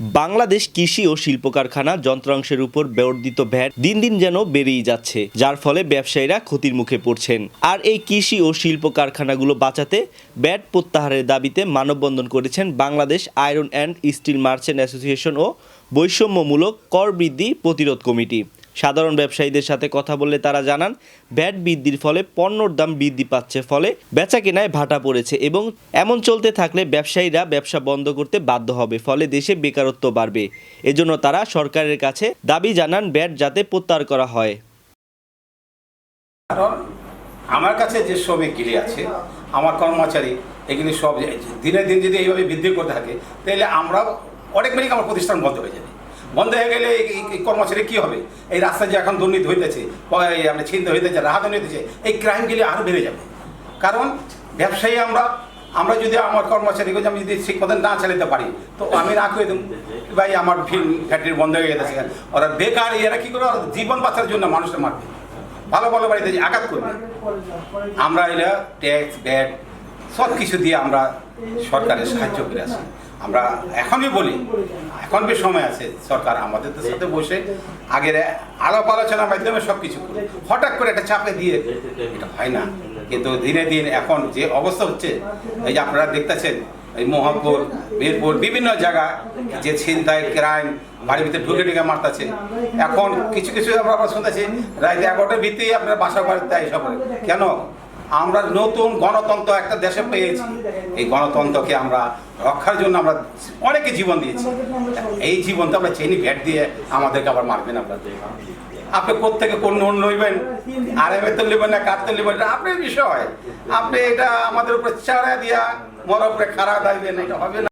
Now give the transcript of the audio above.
বাংলাদেশ কৃষি ও শিল্প কারখানা যন্ত্রাংশের উপর বর্ধিত ভ্যাট দিন দিন যেন বেড়েই যাচ্ছে, যার ফলে ব্যবসায়ীরা ক্ষতির মুখে পড়ছেন। আর এই কৃষি ও শিল্প কারখানাগুলো বাঁচাতে ব্যাট প্রত্যাহারের দাবিতে মানববন্ধন করেছেন Bangladesh iron and steel merchant association ও বৈষম্যমূলক কর বৃদ্ধি প্রতিরোধ কমিটি। সাধারণ ব্যবসায়ীদের সাথে কথা বললে তারা জানান, ব্যাট বৃদ্ধির ফলে পণ্যর দাম বৃদ্ধি পাচ্ছে, ফলে বেচা কেনায় ভাটা পড়েছে এবং এমন চলতে থাকলে ব্যবসায়ীরা ব্যবসা বন্ধ করতে বাধ্য হবে, ফলে দেশে বেকারত্ব বাড়বে। এজন্য তারা সরকারের কাছে দাবি জানান, ব্যাট যাতে প্রত্যাহার করা হয়। কারণ আমার কাছে যে শ্রমিকগুলি আছে, আমার কর্মচারী, এগুলি সব দিনে দিন যদি এইভাবে বৃদ্ধি করতে থাকে, তাহলে আমরা অনেক মিনিট আমার প্রতিষ্ঠান বন্ধ হয়ে যাবে। বন্ধ হয়ে গেলে এই- কর্মচারী কী হবে? এই রাস্তায় যে এখন দুর্নীতি হইতেছে আমরা ছিনতে হইতেছে রাহাদানি হইতেছে, এই ক্রাইমগুলি আরও বেড়ে যাবে। কারণ ব্যবসায়ী আমরা আমরা যদি আমার কর্মচারীকে আমি যদি ঠিক মতন না চালাতে পারি, তো আমি না করে ভাই, আমার ফ্যাক্টরি বন্ধ হয়ে গেছে। ওরা বেকার, এরা কী করে? জীবন বাঁচার জন্য মানুষের মারবে। ভালো ভালো বাড়িতে আঘাত করবে। আমরা এটা ট্যাক্স ব্যাট সব কিছু দিয়ে আমরা সরকারের সাহায্য করে আসি। আমরা এখনই বলি, এখন বেশ সময় আছে, সরকার আমাদের সাথে বসে আগের আলাপ আলোচনার মাধ্যমে সব কিছু হঠাৎ করে একটা চাপে দিয়ে এটা হয় না। কিন্তু দিনে দিন এখন যে অবস্থা হচ্ছে, এই যে আপনারা দেখতেছেন, এই মোহাম্মপুর মিরপুর বিভিন্ন জায়গা যে ছিনতাই, ক্রাইম, বাড়ির ভিতরে ঢুকে ঢুকে মারতেছে। এখন কিছু কিছু আমরা শুনতেছি রাত এগারোটার ভিত্তিতে আপনার বাসা বাড়িতে এইসব। কেন? আমরা নতুন গণতন্ত্র একটা দেশে পেয়েছি। এই গণতন্ত্রকে আমরা রক্ষার জন্য আমরা অনেকে জীবন দিয়েছি। এই জীবনটা আমরা চেনি ভ্যাট দিয়ে আমাদেরকে আবার মারবেন আপনার। আপনি কোথেকে কোন লোন লইবেন? আর এম তো নেবেন না, কার তো নেবেন না? আপনার বিষয়। আপনি এটা আমাদের উপরে ছাড়া দিয়া মরার উপরে খারাপ দাইবেন, এটা হবে না।